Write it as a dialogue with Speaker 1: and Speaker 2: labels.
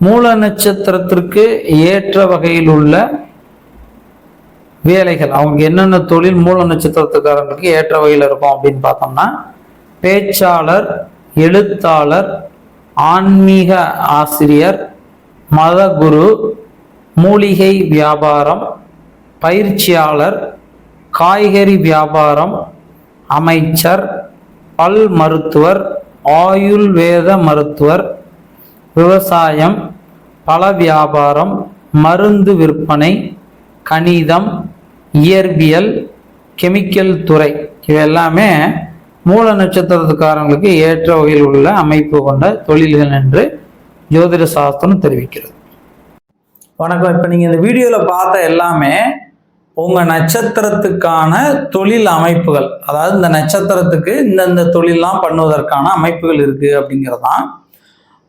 Speaker 1: மூல நட்சத்திரத்திற்கு ஏற்ற வகையில் உள்ள வேலைகள். அவங்க என்னென்ன தொழில் மூல நட்சத்திரத்துக்காரங்களுக்கு ஏற்ற வகையில் இருக்கும் அப்படின்னு பார்த்தோம்னா பேச்சாளர் எழுத்தாளர் ஆன்மீக ஆசிரியர் மதகுரு மூலிகை வியாபாரம் பயிற்சியாளர் காய்கறி வியாபாரம் அமைச்சர் பல் மருத்துவர் ஆயுள்வேத மருத்துவர் விவசாயம் பல வியாபாரம் மருந்து விற்பனை கணிதம் இயற்பியல் கெமிக்கல் துறை இதெல்லாமே மூல நட்சத்திரத்துக்காரங்களுக்கு ஏற்ற வகையில் உள்ள அமைப்பு கொண்ட தொழில்கள் என்று ஜோதிட சாஸ்திரம் தெரிவிக்கிறது. வணக்கம். இப்போ நீங்கள் இந்த வீடியோவில் பார்த்த எல்லாமே உங்கள் நட்சத்திரத்துக்கான தொழில் அமைப்புகள். அதாவது இந்த நட்சத்திரத்துக்கு இந்தந்த தொழிலெலாம் பண்ணுவதற்கான அமைப்புகள் இருக்குது அப்படிங்கிறது தான்